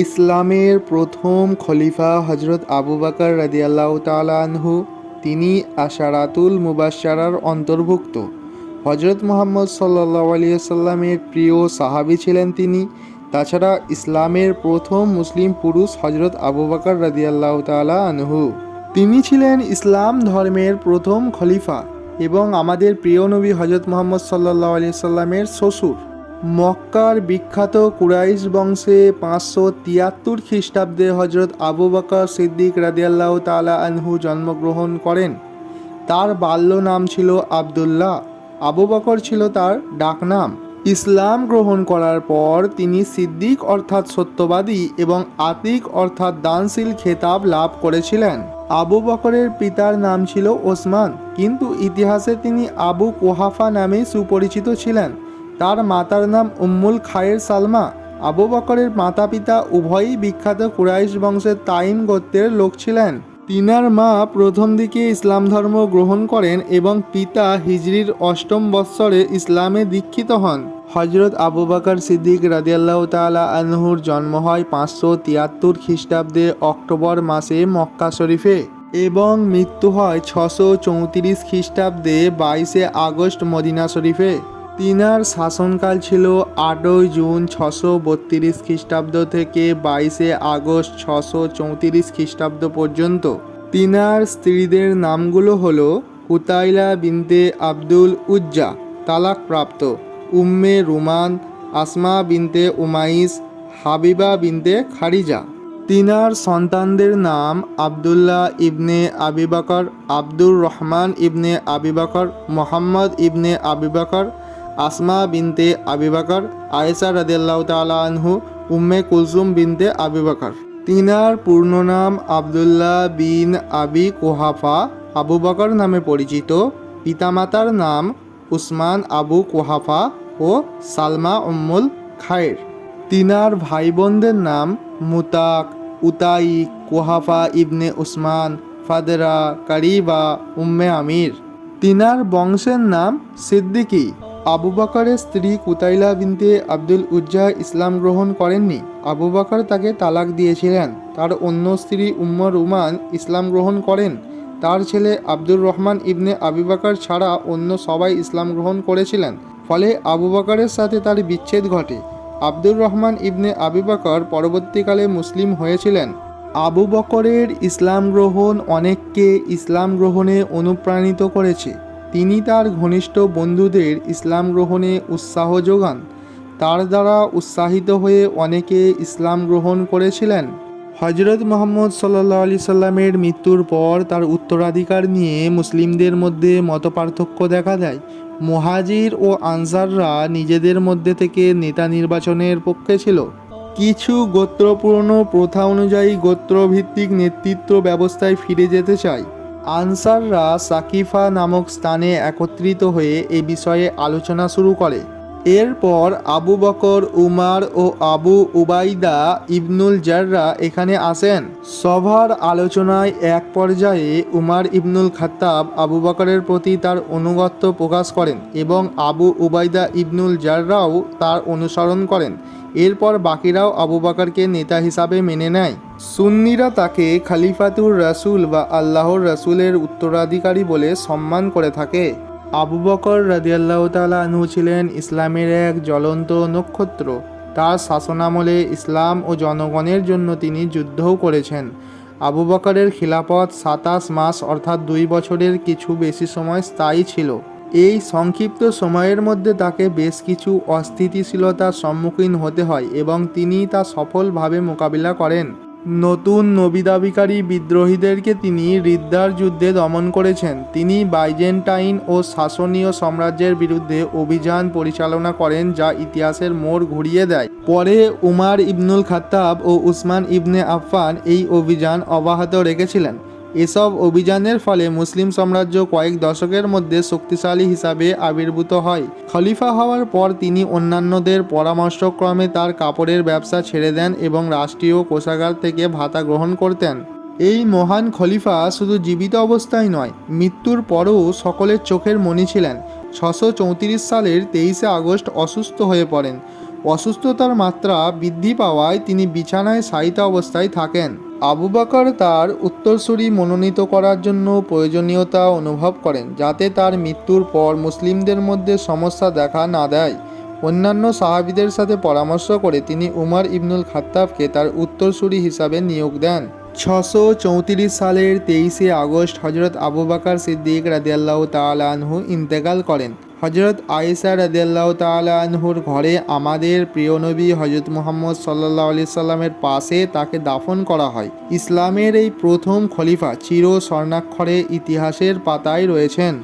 ইসলামের প্রথম খলিফা হজরত আবু বাকর রাদিয়াল্লাহ তালানহু তিনি আশারাতুল মুবাশশারার অন্তর্ভুক্ত। হজরত মোহাম্মদ সাল্লাহ আলিয়াল্লামের প্রিয় সাহাবি ছিলেন তিনি। তাছাড়া ইসলামের প্রথম মুসলিম পুরুষ হজরত আবু বাকর রাদিয়াল্লাহ তালা আনহু। তিনি ছিলেন ইসলাম ধর্মের প্রথম খলিফা এবং আমাদের প্রিয় নবী হজরত মোহাম্মদ সাল্লাহ আলিয়া সাল্লামের শ্বশুর। মক্কার বিখ্যাত কুরাইশ বংশে পাঁচশো তিয়াত্তর খ্রিস্টাব্দে হজরত আবু বকর সিদ্দিক রাদিয়াল্লাহ তালা আনহু জন্মগ্রহণ করেন। তার বাল্য নাম ছিল আবদুল্লাহ, আবু বকর ছিল তার ডাকনাম। ইসলাম গ্রহণ করার পর তিনি সিদ্দিক অর্থাৎ সত্যবাদী এবং আতিক অর্থাৎ দানশীল খেতাব লাভ করেছিলেন। আবু বকরের পিতার নাম ছিল ওসমান, কিন্তু ইতিহাসে তিনি আবু কোহাফা নামে সুপরিচিত ছিলেন। তার মাতার নাম উম্মুল খায়ের সালমা। আবু বকরের মাতা পিতা উভয়ই বিখ্যাত কুরাইশ বংশের তাইম গোত্রের লোক ছিলেন। তিনার মা প্রথম দিকে ইসলাম ধর্ম গ্রহণ করেন এবং পিতা হিজরির অষ্টম বৎসরে ইসলামে দীক্ষিত হন। হজরত আবু বকর সিদ্দিক রাদিয়াল্লাহ তালা আনহুর জন্ম হয় পাঁচশো তিয়াত্তর খ্রিস্টাব্দে অক্টোবর মাসে মক্কা শরীফে এবং মৃত্যু হয় ছশো চৌত্রিশ খ্রিস্টাব্দে বাইশে আগস্ট মদিনা শরীফে। তিনার শাসনকাল ছিল আটই জুন ছশো বত্রিশ খ্রিস্টাব্দ থেকে বাইশে আগস্ট ছশো চৌত্রিশ খ্রিস্টাব্দ পর্যন্ত। তিনার স্ত্রীদের নামগুলো হলো কুতাইলা বিনতে আব্দুল উজ্জা তালাকপ্রাপ্ত, উম্মে রুমান, আসমা বিনতে উমাইস, হাবিবা বিনতে খারিজা। তিনার সন্তানদের নাম আবদুল্লাহ ইবনে আবিবাকর আব্দুর রহমান ইবনে আবিবাকর মোহাম্মদ ইবনে আবিবাকর আসমা বিনতে আবিবাকর আয়েশা রাদিয়াল্লাহ তালা উম্মে কুলসুম বিনতে আবিবাকর তিনার পূর্ণ নাম আবদুল্লাহ বিন আবি কোহাফা আবু বকর নামে পরিচিত। পিতামাতার নাম উসমান আবু কোহাফা ও সালমা উম্মুল খায়ের। তিনার ভাই বোনদের নাম মুতাক উতাইক কোহাফা ইবনে উসমান, ফাদেরা, কারিবা, উম্মে আমির। তিনার বংশের নাম সিদ্দিকী। আবু বকরের স্ত্রী কুতাইলা বিনতে আব্দুল উজ্জা ইসলাম গ্রহণ করেননি। আবু বকর তাকে তালাক দিয়েছিলেন। তার অন্য স্ত্রী উম্মর রুমান ইসলাম গ্রহণ করেন। তার ছেলে আব্দুর রহমান ইবনে আবু বকর ছাড়া অন্য সবাই ইসলাম গ্রহণ করেছিলেন। ফলে আবু বকরের সাথে তার বিচ্ছেদ ঘটে। আব্দুর রহমান ইবনে আবু বকর পরবর্তীকালে মুসলিম হয়েছিলেন। আবু বকরের ইসলাম গ্রহণ অনেককে ইসলাম গ্রহণে অনুপ্রাণিত করেছে। তিনি তার ঘনিষ্ঠ বন্ধুদের ইসলাম গ্রহণে উৎসাহ যোগান। তার দ্বারা উৎসাহিত হয়ে অনেকে ইসলাম গ্রহণ করেছিলেন। হজরত মোহাম্মদ সাল্লা আলি সাল্লামের মৃত্যুর পর তার উত্তরাধিকার নিয়ে মুসলিমদের মধ্যে মতপার্থক্য দেখা দেয়। মুহাজির ও আনসাররা নিজেদের মধ্যে থেকে নেতা নির্বাচনের পক্ষে ছিল। কিছু গোত্রপূর্ণ প্রথা অনুযায়ী গোত্রভিত্তিক নেতৃত্ব ব্যবস্থায় ফিরে যেতে চায়। আনসাররা সাকিফা নামক স্থানে একত্রিত হয়ে এ বিষয়ে আলোচনা শুরু করে। এরপর আবু বকর, উমার ও আবু উবাইদা ইবনুল জাররা এখানে আসেন। সভার আলোচনায় এক পর্যায়ে উমার ইবনুল খাত্তাব আবু বকরের প্রতি তার অনুগত্য প্রকাশ করেন এবং আবু উবাইদা ইবনুল জাররাও তার অনুসরণ করেন। এরপর বাকিরাও আবু বাকরকে নেতা হিসাবে মেনে নেয়। সুন্নিরা তাকে খালিফাতুর রাসূল বা আল্লাহর রাসূলের উত্তরাধিকারী বলে সম্মান করে থাকে। আবু বকর রাদিয়াল্লাহ তালা ছিলেন ইসলামের এক জ্বলন্ত নক্ষত্র। তার শাসনামলে ইসলাম ও জনগণের জন্য তিনি যুদ্ধও করেছেন। আবু বকরের খিলাফত সাতাশ মাস অর্থাৎ দুই বছরের কিছু বেশি সময় স্থায়ী ছিল। এই সংক্ষিপ্ত সময়ের মধ্যে তাকে বেশ কিছু অস্থিতিশীলতার সম্মুখীন হতে হয় এবং তিনি তা সফলভাবে মোকাবিলা করেন। নতুন নবিদাবিকারী বিদ্রোহীদেরকে তিনি রিদ্দার যুদ্ধে দমন করেছেন। তিনি বাইজেন্টাইন ও শাসনীয় সাম্রাজ্যের বিরুদ্ধে অভিযান পরিচালনা করেন যা ইতিহাসের মোড় ঘুরিয়ে দেয়। পরে উমার ইবনুল খাত্তাব ও উসমান ইবনে আফফান এই অভিযান অব্যাহত রেখেছিলেন। এসব অভিযানের ফলে মুসলিম সাম্রাজ্য কয়েক দশকের মধ্যে শক্তিশালী হিসাবে আবির্ভূত হয়। খলিফা হওয়ার পর তিনি অন্যান্যদের পরামর্শক্রমে তার কাপড়ের ব্যবসা ছেড়ে দেন এবং রাষ্ট্রীয় কোষাগার থেকে ভাতা গ্রহণ করতেন। এই মহান খলিফা শুধু জীবিত অবস্থায় নয়, মৃত্যুর পরও সকলের চোখের মণি ছিলেন। ছশো চৌত্রিশ সালের তেইশে আগস্ট অসুস্থ হয়ে পড়েন। অসুস্থতার মাত্রা বৃদ্ধি পাওয়ায় তিনি বিছানায় শায়িত অবস্থায় থাকেন। আবু বকর তার উত্তরসূরি মনোনীত করার জন্য প্রয়োজনীয়তা অনুভব করেন, যাতে তার মৃত্যুর পর মুসলিমদের মধ্যে সমস্যা দেখা না দেয়। অন্যান্য সাহাবিদের সাথে পরামর্শ করে তিনি উমর ইবনুল খাত্তাবকে তার উত্তরসূরি হিসাবে নিয়োগ দেন। ছশো চৌত্রিশ সালের তেইশে আগস্ট হজরত আবু বাকার সিদ্দিক রাদিয়াল্লাহ তাআলা আনহু ইন্তেকাল করেন। হজরত আয়েশা রদিয়াল্লাহ তালাহুর ঘরে আমাদের প্রিয় নবী হজরত মোহাম্মদ সাল্লাহ আলি সাল্লামের পাশে তাকে দাফন করা হয়। ইসলামের এই প্রথম খলিফা চির স্বর্ণাক্ষরে ইতিহাসের পাতায় রয়েছেন।